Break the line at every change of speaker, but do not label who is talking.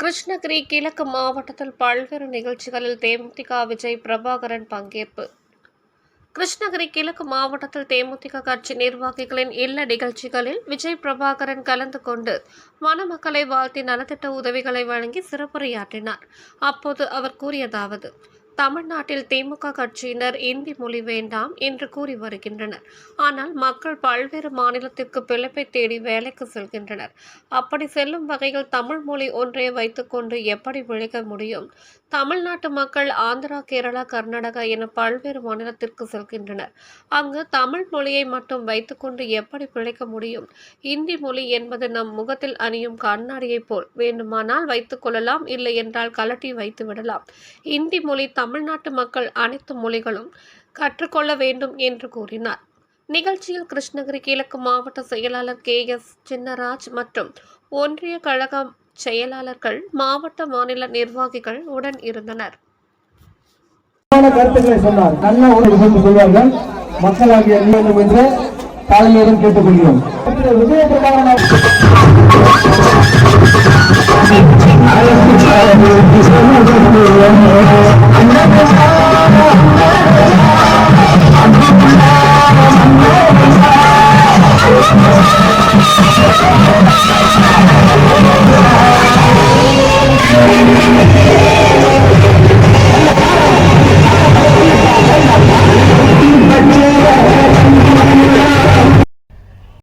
கிருஷ்ணகிரி கிழக்கு மாவட்டத்தில் பல்வேறு நிகழ்ச்சிகளில் தேமுதிக விஜய் பிரபாகரன் பங்கேற்பு. கிருஷ்ணகிரி கிழக்கு மாவட்டத்தில் தேமுதிக கட்சி நிர்வாகிகளின் இல்ல நிகழ்ச்சிகளில் விஜய் பிரபாகரன் கலந்து கொண்டு மணமக்களை வாழ்த்தி நலத்திட்ட உதவிகளை வழங்கி சிறப்புரையாற்றினார். அப்போது அவர் கூறியதாவது தமிழ்நாட்டில் திமுக கட்சியினர் இந்தி மொழி வேண்டாம் என்று கூறி வருகின்றனர். ஆனால் மக்கள் பல்வேறு மாநிலத்திற்கு பிழைப்பை தேடி வேலைக்கு செல்கின்றனர். அப்படி செல்லும் வகையில் தமிழ் மொழி ஒன்றை வைத்துக்கொண்டு எப்படி பிழைக்க முடியும்? தமிழ்நாட்டு மக்கள் ஆந்திரா கேரளா கர்நாடகா என பல்வேறு மாநிலத்திற்கு செல்கின்றனர். அங்கு தமிழ் மொழியை மட்டும் வைத்துக்கொண்டு எப்படி பிழைக்க முடியும்? இந்தி மொழி என்பது நம் முகத்தில் அணியும் கண்ணாடியைப் போல் வேண்டுமானால் வைத்துக் கொள்ளலாம் இல்லை என்றால் கலட்டி வைத்து விடலாம். இந்தி மொழி தமிழ்நாட்டு மக்கள் அனைத்து மொழிகளும் கற்றுக்கொள்ள வேண்டும் என்று கூறினார். நிகழ்ச்சியில் கிருஷ்ணகிரி கிழக்கு மாவட்ட செயலாளர் கே. எஸ். சின்னராஜ் மற்றும் ஒன்றிய கழக செயலாளர்கள் மாவட்ட மாநில நிர்வாகிகள் உடன் இருந்தனர்.
கருத்துக்களை சொன்னார். நல்ல சொல்வார்கள். மக்களாகிய அறிய என்று தாழ்மையுடன் கேட்டுக்கொள்கிறோம். Vijaya Prabhakaran Thank you.